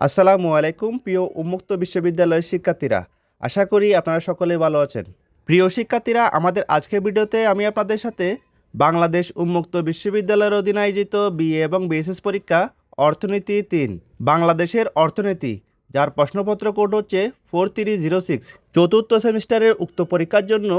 আসসালামু আলাইকুম, প্রিয় উন্মুক্ত বিশ্ববিদ্যালয়ের শিক্ষার্থীরা। আশা করি আপনারা সকলে ভালো আছেন। প্রিয় শিক্ষার্থীরা, আমাদের আজকের ভিডিওতে আমি আপনাদের সাথে বাংলাদেশ উন্মুক্ত বিশ্ববিদ্যালয়ের অধীনে আয়োজিত বিএ এবং বিএসএস পরীক্ষা অর্থনীতি তিন, বাংলাদেশের অর্থনীতি, যার প্রশ্নপত্র কোড হচ্ছে ফোর থ্রি জিরো সিক্স। চতুর্থ সেমিস্টারের উক্ত পরীক্ষার জন্য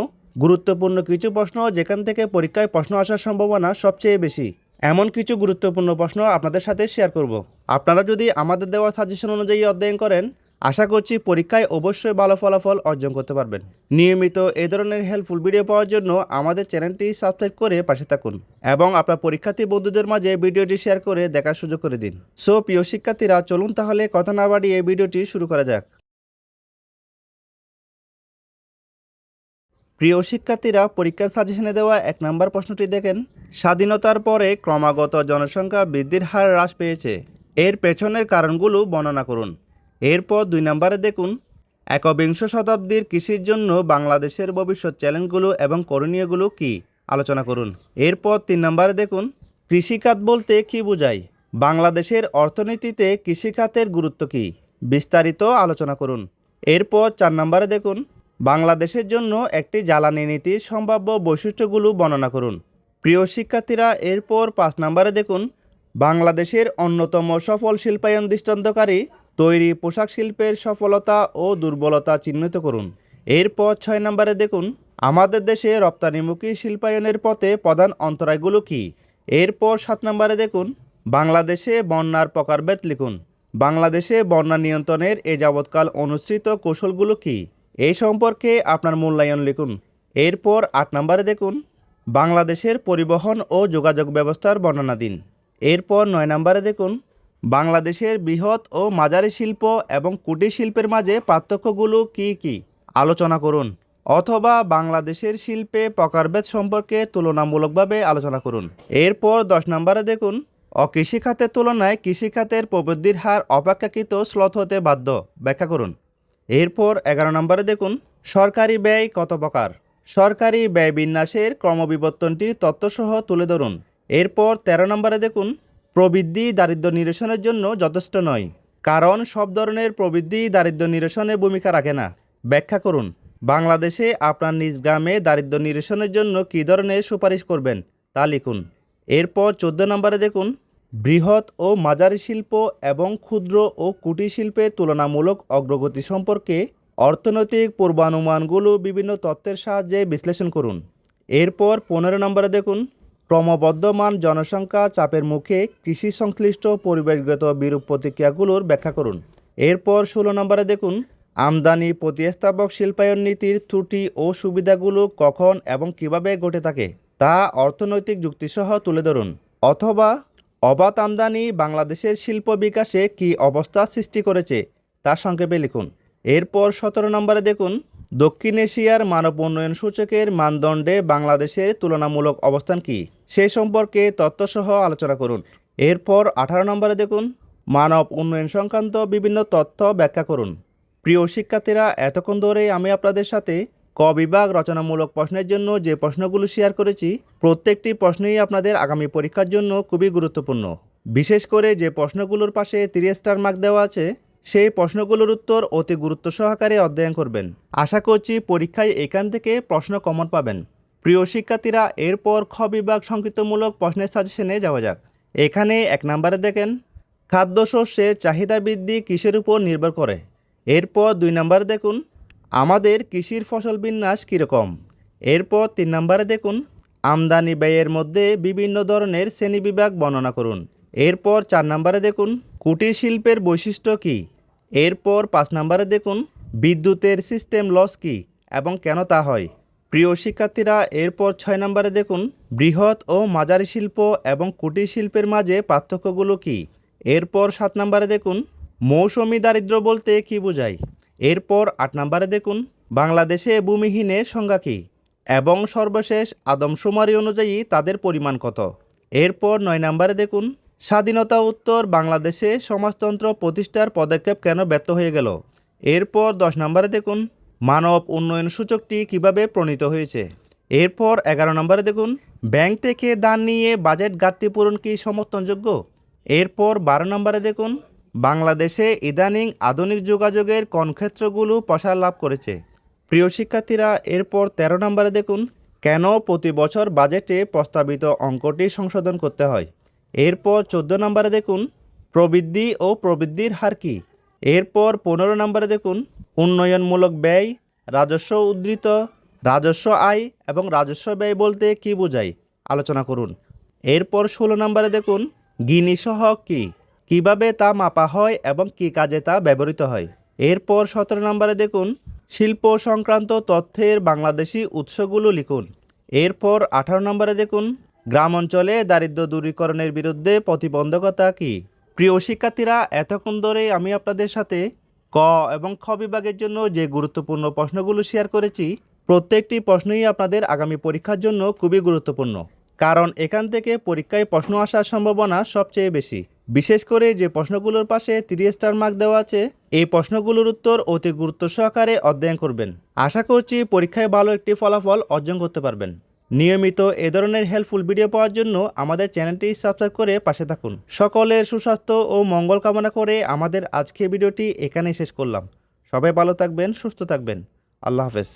গুরুত্বপূর্ণ কিছু প্রশ্ন, যেখান থেকে পরীক্ষায় প্রশ্ন আসার সম্ভাবনা সবচেয়ে বেশি। এমন কিছু গুরুত্বপূর্ণ প্রশ্ন আপনাদের সাথে শেয়ার করব। আপনারা যদি আমাদের দেওয়া সাজেশন অনুযায়ী অধ্যয়ন করেন, আশা করছি পরীক্ষায় অবশ্যই ভালো ফলাফল অর্জন করতে পারবেন। নিয়মিত এ ধরনের হেল্পফুল ভিডিও পাওয়ার জন্য আমাদের চ্যানেলটি সাবস্ক্রাইব করে পাশে থাকুন এবং আপনার পরীক্ষার্থী বন্ধুদের মাঝে ভিডিওটি শেয়ার করে দেখার সুযোগ করে দিন। সো প্রিয় শিক্ষার্থীরা, চলুন তাহলে কথা না বাড়িয়ে ভিডিওটি শুরু করা যাক। প্রিয় শিক্ষার্থীরা, পরীক্ষার সাজেশনে দেওয়া এক নম্বর প্রশ্নটি দেখেন। স্বাধীনতার পরে ক্রমাগত জনসংখ্যা বৃদ্ধির হার হ্রাস পেয়েছে। এর পেছনের কারণগুলো বর্ণনা করুন। এরপর দুই নম্বরে দেখুন, একবিংশ শতাব্দীর কৃষির জন্য বাংলাদেশের ভবিষ্যৎ চ্যালেঞ্জগুলো এবং করণীয়গুলো কি? আলোচনা করুন। এরপর তিন নম্বরে দেখুন, কৃষিখাত বলতে কি বোঝায়? বাংলাদেশের অর্থনীতিতে কৃষিখাতের গুরুত্ব কী? বিস্তারিত আলোচনা করুন। এরপর চার নম্বরে দেখুন, বাংলাদেশের জন্য একটি জ্বালানি নীতির সম্ভাব্য বৈশিষ্ট্যগুলো বর্ণনা করুন। প্রিয় শিক্ষার্থীরা, এরপর পাঁচ নম্বরে দেখুন বাংলাদেশের অন্যতম সফল শিল্পায়ন দৃষ্টান্তকারী তৈরি পোশাক শিল্পের সফলতা ও দুর্বলতা চিহ্নিত করুন। এরপর ছয় নম্বরে দেখুন, আমাদের দেশে রপ্তানিমুখী শিল্পায়নের পথে প্রধান অন্তরায়গুলো কী? এরপর সাত নম্বরে দেখুন, বাংলাদেশে বন্যার প্রকারভেদ লিখুন। বাংলাদেশে বন্যা নিয়ন্ত্রণের এ যাবৎকাল অনুসৃত কৌশলগুলো কী? এই সম্পর্কে আপনার মূল্যায়ন লিখুন। এরপর আট নম্বরে দেখুন, বাংলাদেশের পরিবহন ও যোগাযোগ ব্যবস্থার বর্ণনা দিন এরপর নয় নম্বরে দেখুন, বাংলাদেশের বৃহৎ ও মাঝারি শিল্প এবং কুটির শিল্পের মাঝে পার্থক্যগুলো কি কি? আলোচনা করুন, অথবা বাংলাদেশের শিল্পে প্রকারভেদ সম্পর্কে তুলনামূলকভাবে আলোচনা করুন। এরপর দশ নম্বরে দেখুন অকৃষি খাতের তুলনায় কৃষিখাতের প্রবৃদ্ধির হার অপেক্ষাকৃত স্লথ হতে বাধ্য। ব্যাখ্যা করুন। এরপর এগারো নম্বরে দেখুন, সরকারি ব্যয় কত প্রকার? সরকারি ব্যয় বিন্যাসের ক্রমবিবর্তনটি তথ্যসহ তুলে ধরুন। এরপর ১৩ নম্বরে দেখুন, প্রবৃদ্ধি দারিদ্র্য নিরসনের জন্য যথেষ্ট নয়, কারণ সব ধরনের প্রবৃদ্ধি দারিদ্র্য নিরসনে ভূমিকা রাখে না। ব্যাখ্যা করুন, বাংলাদেশে আপনার নিজ গ্রামে দারিদ্র্য নিরসনের জন্য কী ধরনের সুপারিশ করবেন তা লিখুন। এরপর চোদ্দ নম্বরে দেখুন, বৃহৎ ও মাঝারি শিল্প এবং ক্ষুদ্র ও কুটির শিল্পের তুলনামূলক অগ্রগতি সম্পর্কে অর্থনৈতিক পূর্বানুমানগুলো বিভিন্ন তত্ত্বের সাহায্যে বিশ্লেষণ করুন। এরপর পনেরো নম্বরে দেখুন ক্রমবর্ধমান জনসংখ্যা চাপের মুখে কৃষি সংশ্লিষ্ট পরিবেশগত বিরূপ প্রতিক্রিয়াগুলোর ব্যাখ্যা করুন। এরপর ষোলো নম্বরে দেখুন, আমদানি প্রতিস্থাপক শিল্পায়ন নীতির ত্রুটি ও সুবিধাগুলো কখন এবং কীভাবে ঘটে থাকে তা অর্থনৈতিক যুক্তিসহ তুলে ধরুন। অথবা, অবাধ আমদানি বাংলাদেশের শিল্প বিকাশে কী অবস্থা সৃষ্টি করেছে তা সংক্ষেপে লিখুন। এরপর সতেরো নম্বরে দেখুন দক্ষিণ এশিয়ার মানব উন্নয়ন সূচকের মানদণ্ডে বাংলাদেশের তুলনামূলক অবস্থান কী, সে সম্পর্কে তথ্যসহ আলোচনা করুন। এরপর আঠারো নম্বরে দেখুন, মানব উন্নয়ন সংক্রান্ত বিভিন্ন তথ্য ব্যাখ্যা করুন। প্রিয় শিক্ষার্থীরা, এতক্ষণ ধরে আমি আপনাদের সাথে ক বিভাগ রচনামূলক প্রশ্নের জন্য যে প্রশ্নগুলো শেয়ার করেছি, প্রত্যেকটি প্রশ্নই আপনাদের আগামী পরীক্ষার জন্য খুবই গুরুত্বপূর্ণ। বিশেষ করে যে প্রশ্নগুলোর পাশে তিরিশ স্টার মার্ক দেওয়া আছে সেই প্রশ্নগুলোর উত্তর অতি গুরুত্ব সহকারে অধ্যয়ন করবেন। আশা করছি পরীক্ষায় এখান থেকে প্রশ্ন কমন পাবেন। প্রিয় শিক্ষার্থীরা, এরপর খ বিভাগ সংকৃতমূলক প্রশ্নের সাজেশনে যাওয়া যাক। এখানে এক নম্বরে দেখেন খাদ্যশস্যের চাহিদা বৃদ্ধি কিসের উপর নির্ভর করে? এরপর দুই নম্বরে দেখুন, আমাদের কৃষির ফসল বিন্যাস কীরকম? এরপর তিন নম্বরে দেখুন, আমদানি ব্যয়ের মধ্যে বিভিন্ন ধরনের শ্রেণীবিভাগ বর্ণনা করুন। এরপর চার নম্বরে দেখুন কুটির শিল্পের বৈশিষ্ট্য কী? এরপর পাঁচ নম্বরে দেখুন, বিদ্যুতের সিস্টেম লস কী এবং কেন তা হয়? প্রিয় শিক্ষার্থীরা, এরপর ছয় নম্বরে দেখুন, বৃহৎ ও মাঝারি শিল্প এবং কুটির শিল্পের মাঝে পার্থক্যগুলো কী? এরপর সাত নম্বরে দেখুন, মৌসুমি দারিদ্র্য বলতে কী বোঝায়? এরপর আট নম্বরে দেখুন, বাংলাদেশে ভূমিহীনের সংজ্ঞা কী? এবং সর্বশেষ আদমশুমারি অনুযায়ী তাদের পরিমাণ কত? এরপর নয় নম্বরে দেখুন স্বাধীনতা উত্তর বাংলাদেশে সমাজতন্ত্র প্রতিষ্ঠার পদক্ষেপ কেন ব্যর্থ হয়ে গেল? এরপর দশ নম্বরে দেখুন, মানব উন্নয়ন সূচকটি কীভাবে প্রণীত হয়েছে? এরপর এগারো নম্বরে দেখুন, ব্যাংক থেকে দান নিয়ে বাজেট ঘাটতি পূরণ কি সমর্থনযোগ্য? এরপর বারো নম্বরে দেখুন, বাংলাদেশে ইদানিং আধুনিক যোগাযোগের কোন ক্ষেত্রগুলো প্রসার লাভ করেছে। প্রিয় শিক্ষার্থীরা, এরপর তেরো নম্বরে দেখুন, কেন প্রতি বছর বাজেটে প্রস্তাবিত অঙ্কটি সংশোধন করতে হয়? এরপর চোদ্দ নম্বরে দেখুন, প্রবৃদ্ধি ও প্রবৃদ্ধির হার কী? এরপর পনেরো নম্বরে দেখুন, উন্নয়নমূলক ব্যয়, রাজস্ব উদ্ধৃত, রাজস্ব আয় এবং রাজস্ব ব্যয় বলতে কী বোঝায়? আলোচনা করুন। এরপর ষোলো নম্বরে দেখুন, গিনি সহ কী? কীভাবে তা মাপা হয় এবং কী কাজে তা ব্যবহৃত হয়? এরপর সতেরো নম্বরে দেখুন, শিল্প সংক্রান্ত তথ্যের বাংলাদেশি উৎসগুলো লিখুন। এরপর আঠারো নম্বরে দেখুন গ্রাম অঞ্চলে দারিদ্র দূরীকরণের বিরুদ্ধে প্রতিবন্ধকতা কী? প্রিয় শিক্ষার্থীরা, এতক্ষণ ধরে আমি আপনাদের সাথে ক এবং খ বিভাগের জন্য যে গুরুত্বপূর্ণ প্রশ্নগুলো শেয়ার করেছি, প্রত্যেকটি প্রশ্নই আপনাদের আগামী পরীক্ষার জন্য খুবই গুরুত্বপূর্ণ। কারণ এখান থেকে পরীক্ষায় প্রশ্ন আসার সম্ভাবনা সবচেয়ে বেশি। বিশেষ করে যে প্রশ্নগুলোর পাশে তিরিশ স্টার মার্ক দেওয়া আছে, এই প্রশ্নগুলোর উত্তর অতি গুরুত্ব সহকারে অধ্যয়ন করবেন। আশা করছি পরীক্ষায় ভালো একটি ফলাফল অর্জন করতে পারবেন। নিয়মিত এ ধরনের হেল্পফুল ভিডিও পাওয়ার জন্য আমাদের চ্যানেলটি সাবস্ক্রাইব করে পাশে থাকুন। সকলের সুস্বাস্থ্য ও মঙ্গল কামনা করে আমাদের আজকে ভিডিওটি এখানেই শেষ করলাম। সবাই ভালো থাকবেন, সুস্থ থাকবেন। আল্লাহ হাফেজ।